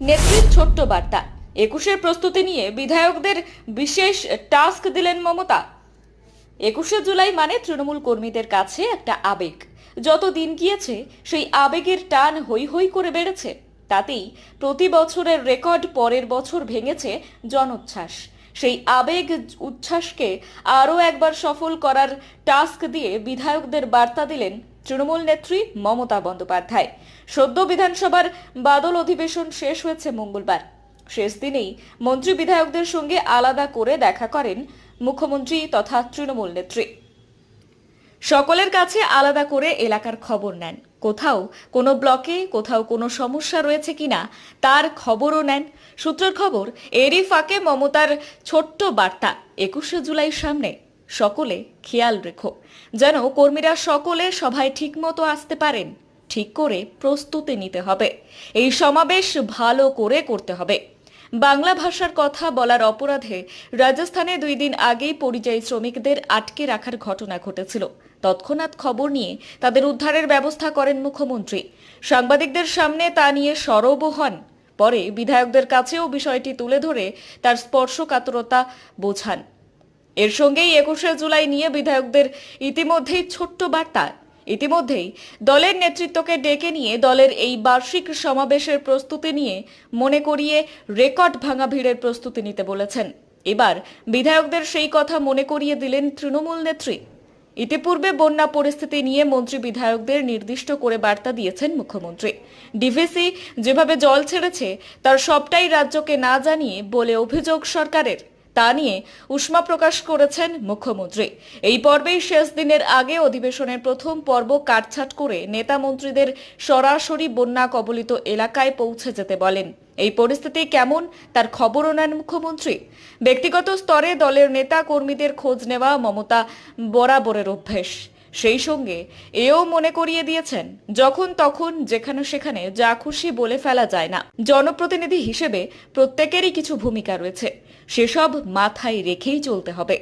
নেত্রীর ছোট্ট বার্তা। একুশের প্রস্তুতি নিয়ে বিধায়কদের বিশেষ টাস্ক দিলেন মমতা। একুশে জুলাই মানে তৃণমূল কর্মীদের কাছে একটা আবেগ। যত দিন গিয়েছে, সেই আবেগের টান হই হই করে বেড়েছে। তাতেই প্রতি বছরের রেকর্ড পরের বছর ভেঙেছে জনোচ্ছ্বাস। সেই আবেগ উচ্ছ্বাসকে আরও একবার সফল করার টাস্ক দিয়ে বিধায়কদের বার্তা দিলেন তৃণমূল নেত্রী মমতা বন্দ্যোপাধ্যায়। সদ্য বিধানসভার বাদল অধিবেশন শেষ হয়েছে মঙ্গলবার। শেষ দিনেই মন্ত্রী বিধায়কদের সঙ্গে আলাদা করে দেখা করেন মুখ্যমন্ত্রী তথা তৃণমূল নেত্রী। সকলের কাছে আলাদা করে এলাকার খবর নেন। কোথাও কোনো ব্লকে, কোথাও কোনো সমস্যা রয়েছে কিনা, তার খবরও নেন। সূত্রের খবর, এরই ফাঁকে মমতার ছোট্ট বার্তা একুশে জুলাই সামনে। সকলে খেয়াল রেখো। যেন কর্মীরা সকলে সভায় ঠিকমতো আসতে পারেন, ঠিক করে প্রস্তুতি নিতে হবে। এই সমাবেশ ভালো করে করতে হবে। বাংলা ভাষার কথা বলার অপরাধে রাজস্থানে দুই দিন আগেই পরিযায়ী শ্রমিকদের আটকে রাখার ঘটনা ঘটেছিল। তৎক্ষণাৎ খবর নিয়ে তাদের উদ্ধারের ব্যবস্থা করেন মুখ্যমন্ত্রী। সাংবাদিকদের সামনে তা নিয়ে সরব হন। পরে বিধায়কদের কাছেও বিষয়টি তুলে ধরে তার স্পর্শকাতরতা বোঝান। এর সঙ্গেই একুশে জুলাই নিয়ে বিধায়কদের ইতিমধ্যেই ছোট্ট বার্তা। ইতিমধ্যেই দলের নেতৃত্বকে ডেকে নিয়ে দলের এই বার্ষিক সমাবেশের প্রস্তুতি নিয়ে মনে করিয়ে রেকর্ড ভাঙা ভিড়ের প্রস্তুতি নিতে বলেছেন। এবার বিধায়কদের সেই কথা মনে করিয়ে দিলেন তৃণমূল নেত্রী। ইতিপূর্বে বন্যা পরিস্থিতি নিয়ে মন্ত্রী বিধায়কদের নির্দিষ্ট করে বার্তা দিয়েছেন মুখ্যমন্ত্রী। ডিভিসি যেভাবে জল ছেড়েছে, তার সবটাই রাজ্যকে না জানিয়ে বলে অভিযোগ সরকারের। তা নিয়ে উষ্মা প্রকাশ করেছেন মুখ্যমন্ত্রী। এই পর্বেই শেষ দিনের আগে অধিবেশনের প্রথম পর্ব কাটছাট করে নেতা মন্ত্রীদের সরাসরি বন্যা কবলিত এলাকায় পৌঁছে যেতে বলেন। এই পরিস্থিতি কেমন তার খবরও নেন মুখ্যমন্ত্রী। ব্যক্তিগত স্তরে দলের নেতা কর্মীদের খোঁজ নেওয়া মমতা বরাবরের অভ্যেস। সেই সঙ্গে এও মনে করিয়ে দিয়েছেন, যখন তখন যেখানে সেখানে যা খুশি বলে ফেলা যায় না। জনপ্রতিনিধি হিসেবে প্রত্যেকেরই কিছু ভূমিকা রয়েছে। সেসব মাথায় রেখেই চলতে হবে।